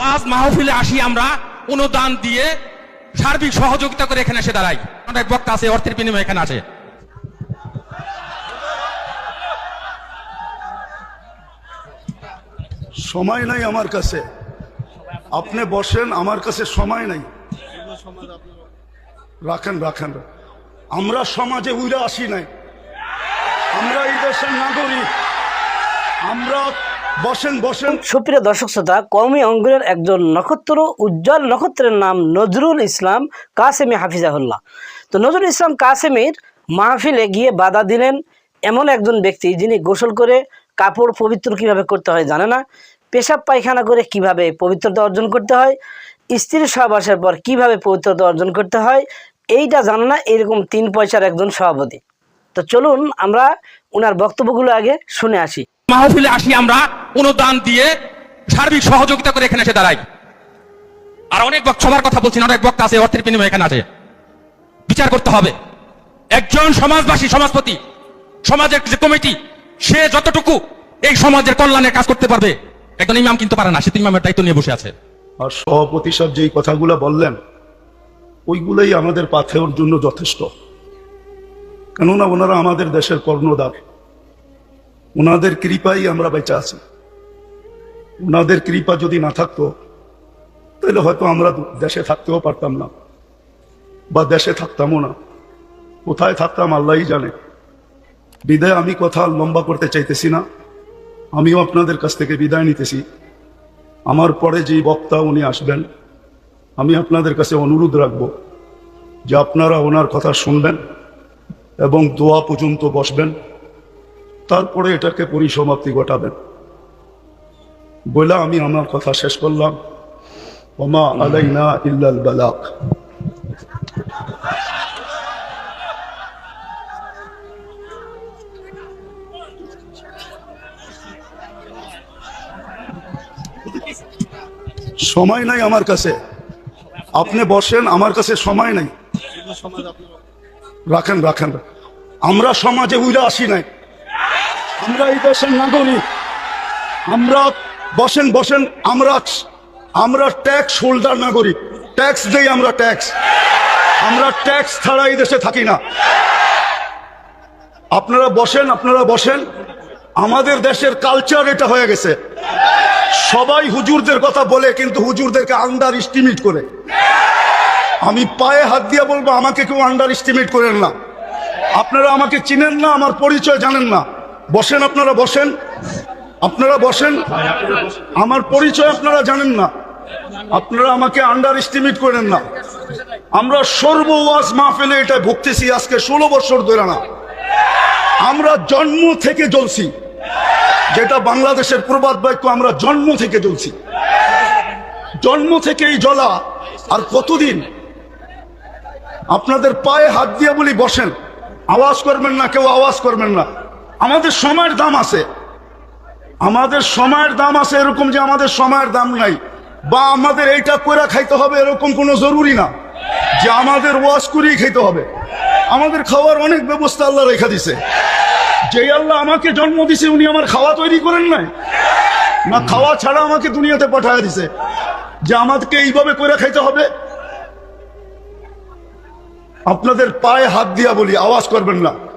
ওয়াজ মাহফিলে আসি আমরা, অনুদান দিয়ে সার্বিক সহযোগিতা করে এখানে এসে দাঁড়াই। অনেক বক্তা আছে, অর্থের বিনিময়ে এখানে আছে সময় নাই আমার কাছে। আপনি বসেন, আমার কাছে সময় নাই। রাখেন রাখেন। আমরা সমাজে উইরা আসি নাই। আমরা এই দেশের নাগরিক। আমরা বসেন বসেন। সুপ্রিয় দর্শক শ্রোতা, কওমি অঙ্গনের একজন নক্ষত্র, উজ্জ্বল নক্ষত্রের নাম নজরুল ইসলাম কাসেমি হাফিজাহুল্লাহ। তো নজরুল ইসলাম কাসেমির মাহফিলে গিয়ে বাধা দিলেন এমন একজন ব্যক্তি যিনি গোসল করে কাপড় পবিত্র কীভাবে করতে হয় জানে না, পেশাব পায়খানা করে কীভাবে পবিত্রতা অর্জন করতে হয়, স্ত্রীর সহবাসের পর কীভাবে পবিত্রতা অর্জন করতে হয়, এইটা জানে না, এরকম তিন পয়সার একজন সভাপতি। তো চলুন আমরা ওনার বক্তব্যগুলো আগে শুনে আসি। মাহফিলে আসি আমরা, অনুদান দিয়ে সার্বিক সহযোগিতা করে এখানে এসে দাঁড়াই। আর অনেক সবার কথা বলছি অনেক বক্তা আছে, অর্থের বিনিময়ে এখানে আসে বিচার করতে হবে। একজন সমাজবাসী, সমাজপতি, সমাজের যে কমিটি, সে যতটুকু এই সমাজের কল্যাণে কাজ করতে পারবে, একজন ইমাম কিন্তু পারে না, সে তো ইমামের দায়িত্ব নিয়ে বসে আছে। আর সভাপতি সাহেব যেই কথাগুলো বললেন, ওইগুলোই আমাদের পাথেওর জন্য যথেষ্ট। কেননা ওনারা আমাদের দেশের কর্ণদার ওনাদের কৃপাই আমরা বেঁচে আছি। ওনাদের কৃপা যদি না থাকতো, তাহলে হয়তো আমরা দেশে থাকতেও পারতাম না, বা দেশে থাকতামও না। কোথায় থাকতাম আল্লাহই জানে। বিদায় আমি কথা লম্বা করতে চাইতেছি না, আমিও আপনাদের কাছ থেকে বিদায় নিতেছি। আমার পরে যেই বক্তা উনি আসবেন, আমি আপনাদের কাছে অনুরোধ রাখব যে আপনারা ওনার কথা শুনবেন এবং দোয়া পর্যন্ত বসবেন। তারপরে এটাকে পরিসমাপ্তি ঘটাবেন। বলে আমি আমার কথা শেষ করলাম। ওমা আলাইনা ইল্লাল বালাক। সময় নাই আমার কাছে। আপনি বসেন, আমার কাছে সময় নাই। রাখেন রাখেন। আমরা সমাজে উইরা আসি নাই। আমরা এই দেশের নাগরিক। আমরা বসেন বসেন, আমরা আমরা ট্যাক্স হোল্ডার নাগরিক। ট্যাক্স দেই আমরা ট্যাক্স আমরা ট্যাক্স ছাড়া এই দেশে থাকি না। আপনারা বসেন আপনারা বসেন। আমাদের দেশের কালচার এটা হয়ে গেছে। সবাই হুজুরদের কথা বলে, কিন্তু হুজুরদেরকে আন্ডার এস্টিমেট করে। আমি পায়ে হাত দিয়ে বলব, আমাকে কেউ আন্ডার এস্টিমেট করেন না। আপনারা আমাকে চিনেন না, আমার পরিচয় জানেন না। বসেন আপনারা বসেন। আপনারা বসেন। আমার পরিচয় আপনারা জানেন না। আপনারা আমাকে আন্ডার এস্টিমেট করেন না। আমরা সর্ব ওয়াজ মাহফিলে এটা ভুগতেছি আজকে ষোলো বছর ধরে না। আমরা জন্ম থেকে জ্বলছি। যেটা বাংলাদেশের প্রবাদ বাক্য, আমরা জন্ম থেকে জ্বলছি। জন্ম থেকেই জ্বলা, আর কতদিন? আপনাদের পায়ে হাত দিয়ে বলি, বসেন। আওয়াজ করবেন না, কেউ আওয়াজ করবেন না। আমাদের সময়ের দাম আছে। আমাদের সময়ের দাম আছে এরকম যে আমাদের সময়ের দাম নাই। বা আমাদের এইটা করে খাইতে হবে এরকম কোনো জরুরি না। যে আমাদের ওয়াশ করেই খাইতে হবে। আমাদের খাওয়ার অনেক ব্যবস্থা আল্লাহ রেখা দিছে। যে আল্লাহ আমাকে জন্ম দিছে, উনি আমার খাওয়া তৈরি করেন নাই? না, খাওয়া ছাড়া আমাকে দুনিয়াতে পাঠায় দিছে। যে আমাদেরকে এইভাবে করে খাইতে হবে? আপনাদের পায়ে হাত দিয়া বলি, আওয়াজ করবেন না।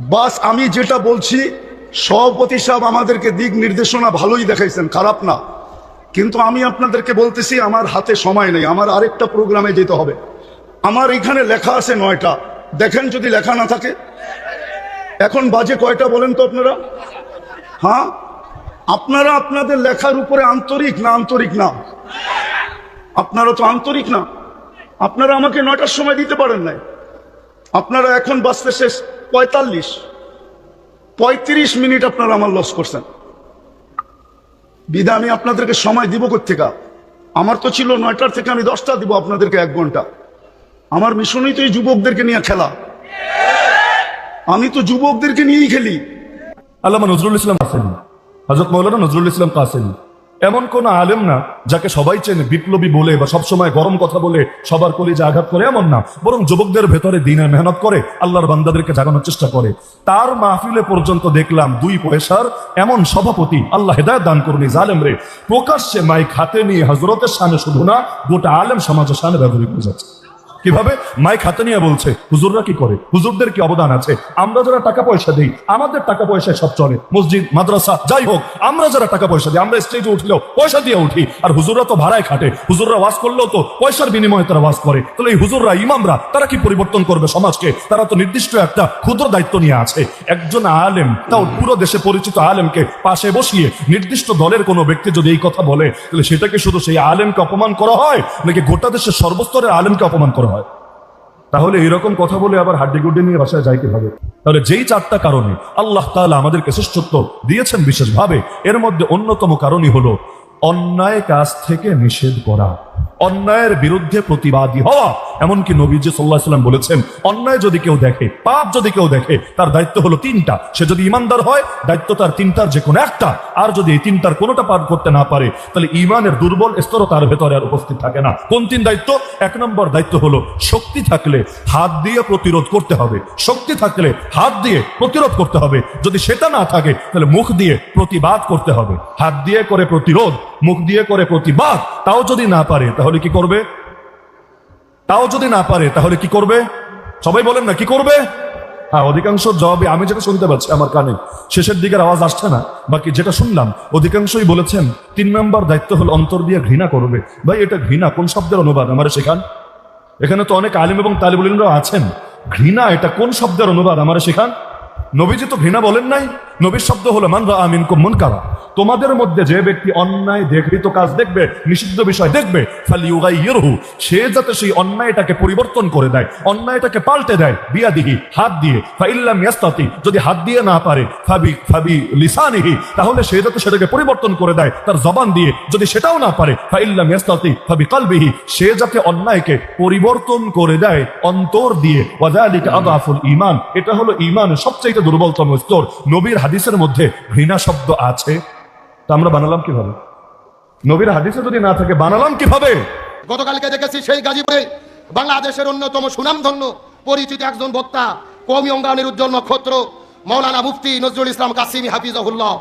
বাস, আমি যেটা বলছি, সভাপতি সাহেব আমাদেরকে দিক নির্দেশনা ভালোই দেখাইছেন, খারাপ না। কিন্তু আমি আপনাদেরকে বলতেছি, আমার হাতে সময় নেই, আমার আরেকটা প্রোগ্রামে যেতে হবে। আমার এখানে লেখা আছে নয়টা। দেখেন যদি লেখা না থাকে। এখন বাজে কয়টা বলেন তো আপনারা? হ্যাঁ? আপনারা আপনাদের লেখার উপরে আন্তরিক না আন্তরিক না? আপনারা তো আন্তরিক না। আপনারা আমাকে নয়টার সময় দিতে পারেন নাই। আপনারা এখন বাঁচতে শেষ। পঁয়তাল্লিশ। পঁয়ত্রিশ মিনিট আপনারা আমার লস করছেন। বিদা, আমি আপনাদেরকে সময় দিব কোথেকা আমার তো ছিল নয়টার থেকে আমি দশটা দিব আপনাদেরকে এক ঘণ্টা। আমার মিশনই তো এই যুবকদেরকে নিয়ে খেলা। আমি তো যুবকদেরকে নিয়েই খেলি। আল্লামা নজরুল ইসলাম কাসেমি। হজরত মৌলানা নজরুল ইসলাম কাসেমি। এমন কোন আলেম না যাকে সবাই চেনে, বিপ্লবী বলে বা সবসময় গরম কথা বলে, সবার কলিজে আঘাত করে, এমন না। বরং যুবকদের ভেতরে দিনে মেহনত করে, আল্লাহর বান্দাদেরকে জাগানোর চেষ্টা করে। তার মাহফিলে পর্যন্ত দেখলাম দুই পয়সার এমন সভাপতি, আল্লাহ হেদায়ত দান করুন জালেম রে। প্রকাশ্যে মাইক হাতে নিয়ে হজরতের সামনে শুধু না, গোটা আলেম সমাজের সামনে ব্যবহৃত হয়ে যাচ্ছে। কীভাবে? মাইক হাতে নিয়ে বলছে, হুজুররা কি করে? হুজুরদের কি অবদান আছে? আমরা যারা টাকা পয়সা দিই, আমাদের টাকা পয়সায় সব চলে। মসজিদ, মাদ্রাসা, যাই হোক, আমরা যারা টাকা পয়সা দিই, আমরা স্টেজে উঠলেও পয়সা দিয়ে উঠি। আর হুজুররা তো ভাড়ায় খাটে। হুজুররা ওয়াজ করলেও তো পয়সার বিনিময়ে তারা ওয়াজ করে। তাহলে এই হুজুররা, ইমামরা, তারা কি পরিবর্তন করবে সমাজকে? তারা তো নির্দিষ্ট একটা ক্ষুদ্র দায়িত্ব নিয়ে আছে। একজন আলেম, তাও পুরো দেশে পরিচিত আলেমকে পাশে বসিয়ে নির্দিষ্ট দলের কোনো ব্যক্তি যদি এই কথা বলে, তাহলে সেটাকে শুধু সেই আলেমকে অপমান করা হয়? নাকি গোটা দেশের সর্বস্তরের আলেমকে অপমান করা তাহলে এরকম কথা বলে আবার হাড্ডি গুড্ডি নিয়ে বাসায় যায় কীভাবে? তাহলে যেই চারটা কারণে আল্লাহ তাআলা আমাদেরকে শ্রেষ্ঠত্ব দিয়েছেন বিশেষভাবে, এর মধ্যে অন্যতম কারণই হলো অন্যায় কাজ থেকে নিষেধ করা। অন্যায়ের বিরুদ্ধে প্রতিবাদী হওয়া। এমনকি নবীজি সাল্লাহ সাল্লাম বলেছেন, অন্যায় যদি কেউ দেখে, পাপ যদি কেউ দেখে, তার দায়িত্ব হলো তিনটা। সে যদি ইমানদার হয়, দায়িত্ব তার তিনটার যে কোনো একটা। আর যদি এই তিনটার কোনোটা পার করতে না পারে, তাহলে ইমানের দুর্বল স্তরও তার ভেতরে আর উপস্থিত থাকে না। কোন তিন দায়িত্ব? এক নম্বর দায়িত্ব হলো শক্তি থাকলে হাত দিয়ে প্রতিরোধ করতে হবে। শক্তি থাকলে হাত দিয়ে প্রতিরোধ করতে হবে। যদি সেটা না থাকে, তাহলে মুখ দিয়ে প্রতিবাদ করতে হবে। হাত দিয়ে করে প্রতিরোধ, মুখ দিয়ে করে প্রতিবাদ। তাও যদি না পারে তাহলে কি করবে? তাও যদি না পারে, তাহলে কি করবে? সবাই বলেন না, কি করবে? হ্যাঁ অধিকাংশ জবাবে আমি যেটা শুনতে পাচ্ছি আমার কানে, শেষের দিকের আওয়াজ আসছে না, বাকি যেটা শুনলাম, অধিকাংশই বলেছেন, তিন নম্বর দায়িত্ব হল অন্তর দিয়ে ঘৃণা করবে। ভাই, এটা ঘৃণা, কোন শব্দের অনুবাদ আমার শেখান এখানে তো অনেক আলিম এবং তালিবুলিনরাও আছেন। ঘৃণা, এটা কোন শব্দের অনুবাদ আমার শেখান নবীজি তো ঘৃণা বলেন নাই? নবীর শব্দ হলো, মান রা আমিন মন কারা তোমাদের মধ্যে যে ব্যক্তি অন্যায় দেখৃত কাজ দেখবে, নিষিদ্ধ বিষয় দেখবে সে যাতে সেই অন্যায়টাকে পরিবর্তন করে দেয়, অন্যায়টাকে পাল্টে দেয়, বিয়াদিহি, হাত দিয়ে। ফাইল্লাম যদি হাত দিয়ে না পারে, ফাবি ফাবি লিসানিহি, তাহলে সে যাতে সেটাকে পরিবর্তন করে দেয়, তার জবান দিয়ে। যদি সেটাও না পারে, ফাইল্লাম ইয়াস্তাতি, ফাবি কালবিহি, সে যাতে অন্যায়কে পরিবর্তন করে দেয়, অন্তর দিয়ে। ওয়াজালিকা আদাফুল ঈমান, এটা হলো ঈমানের সবচেয়ে দুর্বলতম স্তর নবীর হাদিসের মধ্যে ঘৃণা শব্দ আছে? তা আমরা বানালাম কীভাবে? নবীর হাদিসে যদি না থাকে, বানালাম কীভাবে? গতকালকে দেখেছি সেই গাজীপুরে বাংলাদেশের অন্যতম সুনামধন্য পরিচিত একজন বক্তা কৌমি অঙ্গানের উজ্জ্বল নক্ষত্র মৌলানা মুফতি নজরুল ইসলাম কাসিমি হাফিজাহুল্লাহ।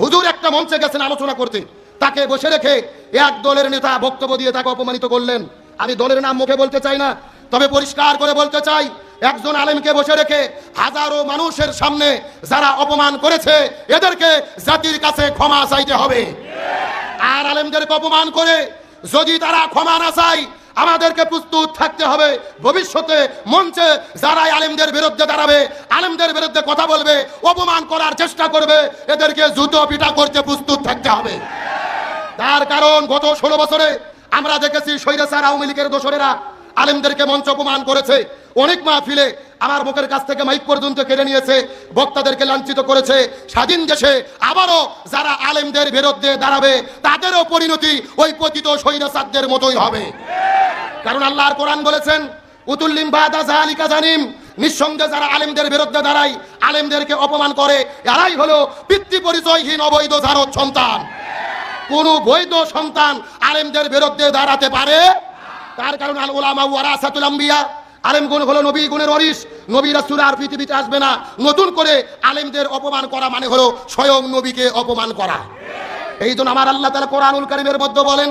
হুজুর একটা মঞ্চে গেছেন আলোচনা করতে। তাকে বসে রেখে এক দলের নেতা বক্তব্য দিয়ে তাকে অপমানিত করলেন। আমি দলের নাম মুখে বলতে চাই না, তবে পরিষ্কার করে বলতে চাই একজন আলেমকে বসে রেখে হাজারো মানুষের সামনে যারা অপমান করেছে, এদেরকে জাতির কাছে ক্ষমা চাইতে হবে। আর আলেমদেরকে অপমান করে যদি তারা ক্ষমা না চায়, আমাদেরকে প্রস্তুত থাকতে হবে। ভবিষ্যতে মঞ্চে যারা আলেমদের বিরুদ্ধে দাঁড়াবে, আলেমদের বিরুদ্ধে কথা বলবে, অপমান করার চেষ্টা করবে, এদেরকে জুতো পিটা করতে প্রস্তুত থাকতে হবে। তার কারণ গত ষোলো বছরে আমরা দেখেছি সৈরাসার আওয়ামী লীগের দোসরেরা আলেমদেরকে মঞ্চ অপমান করেছে। অনেক মাহফিলে আমার মুখের কাছ থেকে মাইক পর্যন্ত কেড়ে নিয়েছে, বক্তাদেরকে লাঞ্ছিত করেছে। স্বাধীন দেশে আবারও যারা আলেমদের বিরুদ্ধে দাঁড়াবে, তাদেরও পরিণতি ওই পতিত সৈরাসাদদের মতোই হবে। কারণ আল্লাহর কোরআন বলেছেন, উতুল্লিম বাদা জালিকা জানিম। নিঃসন্দেহে যারা আলেমদের বিরুদ্ধে দাঁড়ায়, আলেমদেরকে অপমান করে, এরাই হলো পিতৃ পরিচয়হীন অবৈধ জারদ সন্তান। কোন বৈধ সন্তান আলেমদের বিরুদ্ধে দাঁড়াতে পারে? তার কারণ আল ওলামা ওয়ারাসাতুল আম্বিয়া। আলেম গুণ হলো নবী গুণের অরিস নবী রাসুল আর পৃথিবীতে আসবে না। নতুন করে আলেমদের অপমান করা মানে হলো স্বয়ং নবীকে অপমান করা। এই জন্য আমার আল্লাহ তালা কোরআনুল কারিমের মধ্যে বলেন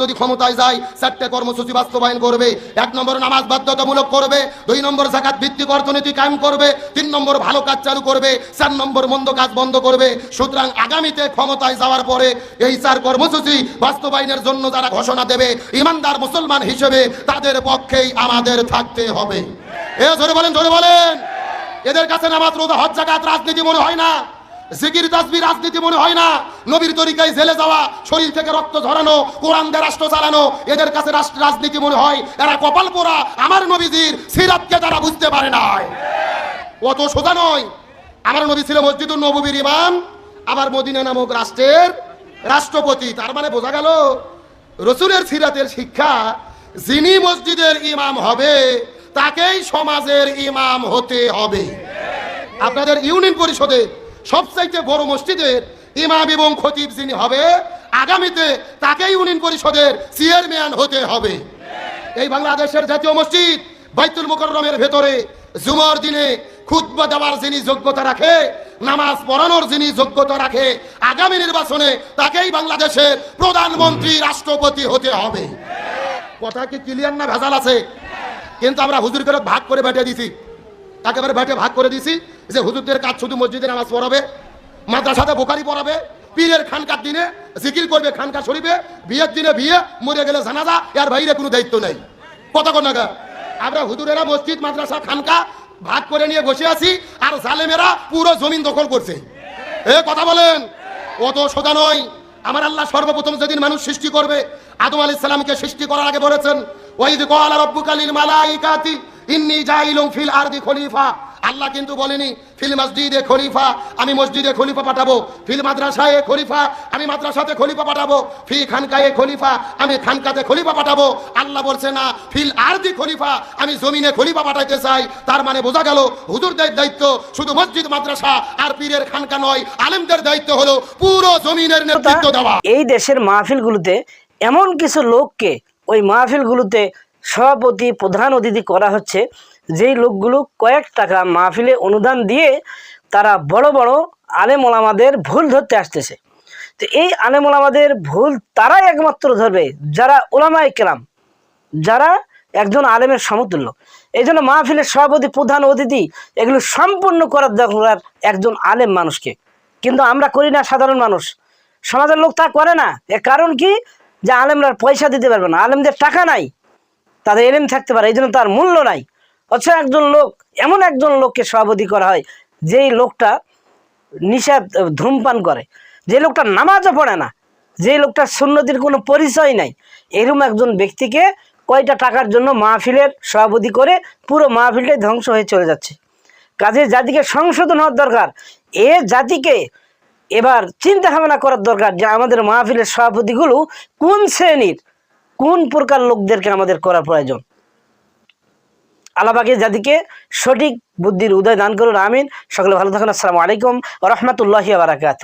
যদি ক্ষমতায় যায়, চারটে কর্মসূচি বাস্তবায়ন করবে। এক নম্বর নামাজ বাধ্যতামূলক করবে, দুই নম্বর জাকাত ভিত্তিক অর্থনীতি কায়েম করবে, তিন নম্বর ভালো কাজ চালু করবে, চার নম্বর মন্দ কাজ বন্ধ করবে। সুতরাং আগামীতে ক্ষমতায় যাওয়ার পরে এই চার কর্মসূচি বাস্তবায়নের জন্য যারা ঘোষণা দেবে, ইমানদার মুসলমান হিসেবে তাদের পক্ষেই আমাদের থাকতে হবে। এ ধরে বলেন ধরে বলেন। এদের কাছে নামাজ রোজা হজ জাকাত, রাজনীতি মনে হয় না। জিকির তাসবি রাজনীতি মনে হয় না। নবীর তরিকায় জেলে যাওয়া, শরীর থেকে রক্ত ঝরানো কোরআন দিয়ে রাষ্ট্র চালানো, এদের কাছে রাজনীতি মনে হয়, এরা কপাল পোড়া। আমার নবীজির সিরাতকে তারা বুঝতে পারে নাই অত সোজা নয়। আমার নবী ছিল মসজিদুল নবীর ইমাম, আবার মদিনা নামক রাষ্ট্রের রাষ্ট্রপতি। তার মানে বোঝা গেল, রসুলের সিরাতের শিক্ষা, যিনি মসজিদের ইমাম হবে, তাকেই সমাজের ইমাম হতে হবে। আপনাদের ইউনিয়ন পরিষদে সবচাইতে বড় মসজিদের ইমাম এবং খতিব যিনি হবে, আগামীতে তাকেই ইউনিয়ন পরিষদের চেয়ারম্যান হতে হবে। এই বাংলাদেশের জাতীয় মসজিদ বাইতুল মুকররমের ভেতরে জুমার দিনে খুতবা দেওয়ার যিনি যোগ্যতা রাখে, নামাজ পড়ানোর যিনি যোগ্যতা রাখে, আগামী নির্বাচনে তাকেই বাংলাদেশের প্রধানমন্ত্রী, রাষ্ট্রপতি হতে হবে। কথা কি ক্লিয়ার না ভেজাল আছে? কিন্তু আমরা হুজুর করে ভাগ করে বেটে দিছি। একেবারে বেটে ভাগ করে দিছি। যে হুজুরদের কাজ শুধু মসজিদে নামাজ পড়াবে, মাদ্রাসাতে বোকারি পড়াবে, পীরের খানকার দিনে জিকির করবে খানকা শরীফে, বিয়ের দিনে বিয়ে, মরে গেলে জানাজা, এর বাইরে কোনো দায়িত্ব নেই। কত নাগা আমরা হুজুরেরা মসজিদ, মাদ্রাসা, খানকা ভাগ করে নিয়ে বসে আছি, আর জালেমেরা পুরো জমিন দখল করছে। এ কথা বলেন অত সোজা নয়। আমার আল্লাহ সর্বপ্রথম যেদিন মানুষ সৃষ্টি করবে, আদম আলাইহিস সালামকে সৃষ্টি করার আগে বলেছেন ওই ক্বালা রাব্বুকা লিল মালাইকাতি, ইন্নী জাইলুম ফিল আরদি খলিফা। আল্লাহ কিন্তু বলেনি, ফিল মসজিদে খলিফা, আমি মসজিদে খলিফা পাঠাবো। ফিল মাদ্রাসায় খলিফা, আমি মাদ্রাসাতে খলিফা পাঠাবো। ফি খানকায়ে খলিফা, আমি খানকাতে খলিফা পাঠাবো। আল্লাহ বলছে, না, ফিল আরদি খলিফা, আমি জমিনে খলিফা পাঠাইতে চাই। তার মানে বোঝা গেল, হুজুরদের দায়িত্ব শুধু মসজিদ, মাদ্রাসা আর পীরের খানকা নয়, আলেমদের দায়িত্ব হলো পুরো জমিনের নেতৃত্ব দেওয়া। এই দেশের মাহফিলগুলোতে এমন কিছু লোককে ওই মাহফিলগুলোতে সভাপতি, প্রধান অতিথি করা হচ্ছে যেই লোকগুলো কয়েক টাকা মাহফিলে অনুদান দিয়ে তারা বড় বড় আলেম ওলামাদের ভুল ধরতে আসতেছে। তো এই আলেম ওলামাদের ভুল তারাই একমাত্র ধরবে, যারা ওলামায় কেরাম, যারা একজন আলেমের সমতুল্য। এই জন্য মাহফিলের সভাপতি, প্রধান অতিথি, এগুলো সম্পূর্ণ করার দরকার একজন আলেম মানুষকে। কিন্তু আমরা করি না সাধারণ মানুষ। সমাজের লোক তা করে না। এর কারণ কি? যে আলেমরা পয়সা দিতে পারবে না। আলেমদের টাকা নাই। তাদের এলেম থাকতে পারে এই জন্য তার মূল্য নাই। অথচ একজন লোক, এমন একজন লোককে সভাপতি করা হয়, যেই লোকটা নিষেধ, ধূমপান করে। যে লোকটা নামাজও পড়ে না, যে লোকটার সুন্নতির কোনো পরিচয় নাই, এরকম একজন ব্যক্তিকে কয়টা টাকার জন্য মাহফিলের সভাপতি করে পুরো মাহফিলটাই ধ্বংস হয়ে চলে যাচ্ছে। কাজে জাতিকে সংশোধন হওয়ার দরকার। এ জাতিকে এবার চিন্তা ভাবনা করার দরকার যে আমাদের মাহফিলের সভাপতিগুলো কোন শ্রেণির, কোন প্রকার লোকদেরকে আমাদের করা প্রয়োজন। আল্লাহবাকে জাতিকে সঠিক বুদ্ধির উদয় দান করুন, আমিন। সকলে ভালো থাকুন, আসসালামু আলাইকুম রহমতুল্লাহ বারাকাত